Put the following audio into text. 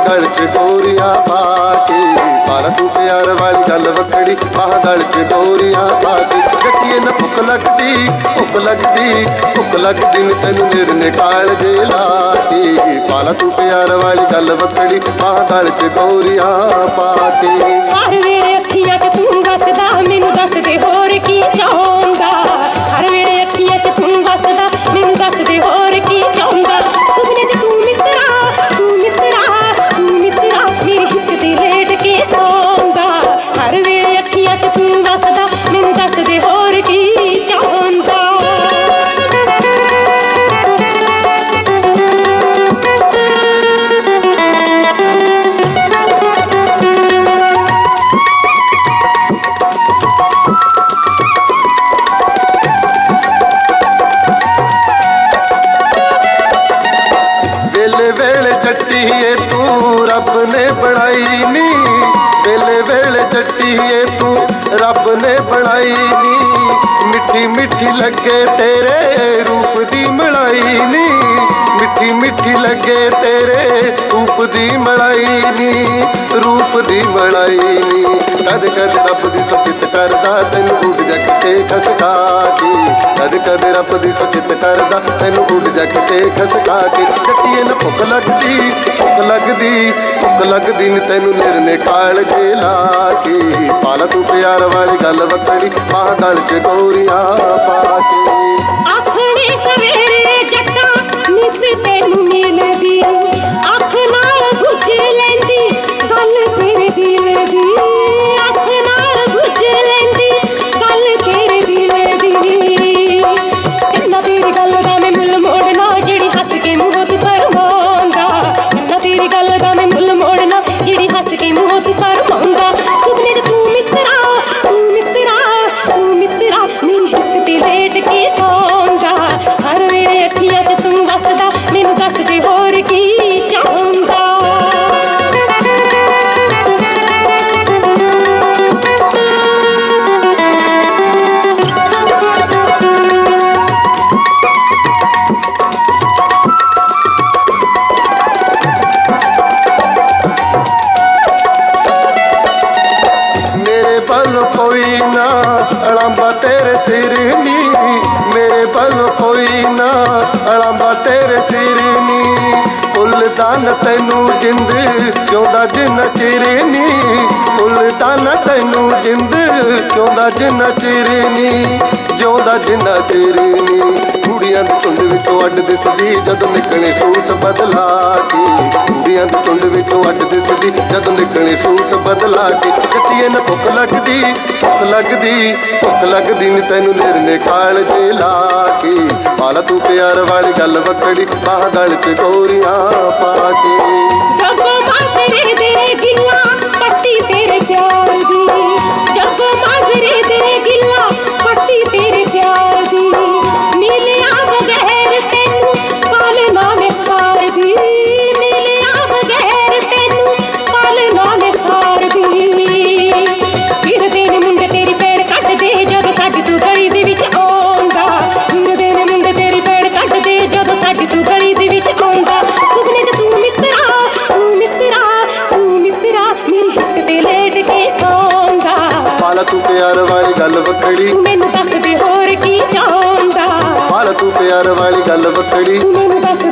ਗਲ ਚ ਗੋਰੀਆਂ ਪਾ ਕੇ। ਪਾਲਾ ਤੂੰ ਪਿਆਰ ਵਾਲੀ ਗੱਲ ਵੱਖੜੀ ਬਾਹ ਗਲ ਚ ਗੋਰੀਆਂ ਪਾ ਕੇ। ਗੱਟੀਏ ਨਾ ਭੁੱਖ ਲੱਗਦੀ ਭੁੱਖ ਲੱਗਦੀ ਭੁੱਖ ਲੱਗਦੀ ਨੀ, ਤੈਨੂੰ ਨਿਰਨੇ ਕਾਲ ਦੇ ਲਾ ਕੇ। ਪਾਲਾ ਤੂੰ ਪਿਆਰ ਵਾਲੀ ਗੱਲ ਵੱਖੜੀ ਬਾਹ ਗਲ ਚ ਗੋਰੀਆਂ ਪਾ ਕੇ। ਹਰ ਵੇਲੇ ਅੱਖੀਆਂ 'ਚ ਤੂੰ ਵਸਦਾ ਮੈਨੂੰ ਦੱਸ ਦੇ ਹੋਰ। ਰੱਬ ਨੇ ਬਣਾਈ ਨੀ। ਵੇਲੇ ਵੇਲੇ ਜੱਟੀਏ ਤੂੰ, ਰੱਬ ਨੇ ਬਣਾਈ ਨੀ। ਮਿੱਠੀ ਮਿੱਠੀ ਲੱਗੇ ਤੇਰੇ ਰੂਪ ਦੀ ਮਲਾਈ ਨੀ। ਮਿੱਠੀ ਮਿੱਠੀ ਲੱਗੇ ਤੇਰੇ ਰੂਪ ਦੀ ਮਲਾਈ ਨੀ। ਰੂਪ ਦੀ ਮਲਾਈ ਕਦ ਕਦ ਰੱਬ ਦੀ ਸੁਚਿਤ ਕਰਦਾ, ਤੈਨੂੰ ਉੱਡ ਜਾ ਕੇ ਖਸਕਾ ਕੇ। ਕਦ ਕਦ ਰੱਬ ਦੀ ਸੁਚਿਤ ਕਰਦਾ, ਤੈਨੂੰ ਉੱਡ ਜਾ ਕੇ ਖਸਕਾ ਕੇ। ਕੱਟੀਏ ਨਾ ਭੁੱਖ ਲੱਗਦੀ ਭੁੱਖ ਲੱਗਦੀ ਭੁੱਖ ਲੱਗਦੀ ਨੀ ਤੈਨੂੰ ਨਿਰਨੇ ਕਾਲ ਜੇ ਲਾ ਕੇ। ਪਾਲਾ ਤੂੰ ਪਿਆਰ ਵਾਲੀ ਗੱਲ ਵੱਖੜੀ ਬਾਹ ਗਲ ਚ ਗੋਰੀਆਂ ਪਾ ਕੇ। ਕੋਈ ਨਾ, ਅਲੰਬਾ ਤੇਰੇ ਸਿਰ ਨੀ। ਫੁੱਲ ਦਾਨ ਤੈਨੂੰ ਜਿੰਦ ਜਿਉਂਦਾ ਜਿੰਨਾ ਚਿਰ ਨੀ? ਫੁੱਲ ਦਾਨ ਤੈਨੂੰ ਜਿੰਦ ਜਿਉਂਦਾ ਜਿੰਨਾ ਚਿਰ ਨੀ? ਜਿਉਂਦਾ ਜਿੰਨਾ ਚਿਰ ਨੀ। ਕੁੜੀਆਂ ਦੀ ਧੁੰਦ ਵਿੱਚੋਂ ਅੱਡ ਦਿਸਦੀ, ਜਦੋਂ ਨਿਕਲੇ ਸੂਟ ਬਦਲਾ ਕੇ। ਕੁੜੀਆਂ ਦੀ ਧੁੰਦ ਵਿੱਚੋਂ ਅੱਡ ਦਿਸਦੀ, ਜਦੋਂ ਨਿਕਲੇ ਸੂਟ ਬਦਲਾ ਕੇ। ਕੱਟੀਏ ਨਾ ਭੁੱਖ ਲੱਗਦੀ ਭੁੱਖ ਲੱਗਦੀ ਭੁੱਖ ਲੱਗਦੀ ਨੀ ਤੈਨੂੰ ਨਿਰਨੇ ਕਾਲ ਜੇ ਲਾ ਪਾਲਾ ਤੂੰ ਪਿਆਰ ਵਾਲੀ ਗੱਲ ਵੱਖੜੀ ਬਾਹ ਗਲ ਚ ਗੋਰੀਆਂ ਪਾ ਕੇ। ਪਾਲਾ ਤੂੰ ਪਿਆਰ ਵਾਲੀ ਗੱਲ ਵੱਖੜੀ ਮੈਨੂੰ ਦੱਸ ਦੇ ਹੋਰ ਕੀ ਚਾਹੁੰਦਾ। ਪਾਲਾ ਤੂੰ ਪਿਆਰ ਵਾਲੀ ਗੱਲ ਵੱਖੜੀ ਮੈਨੂੰ ਦੱਸ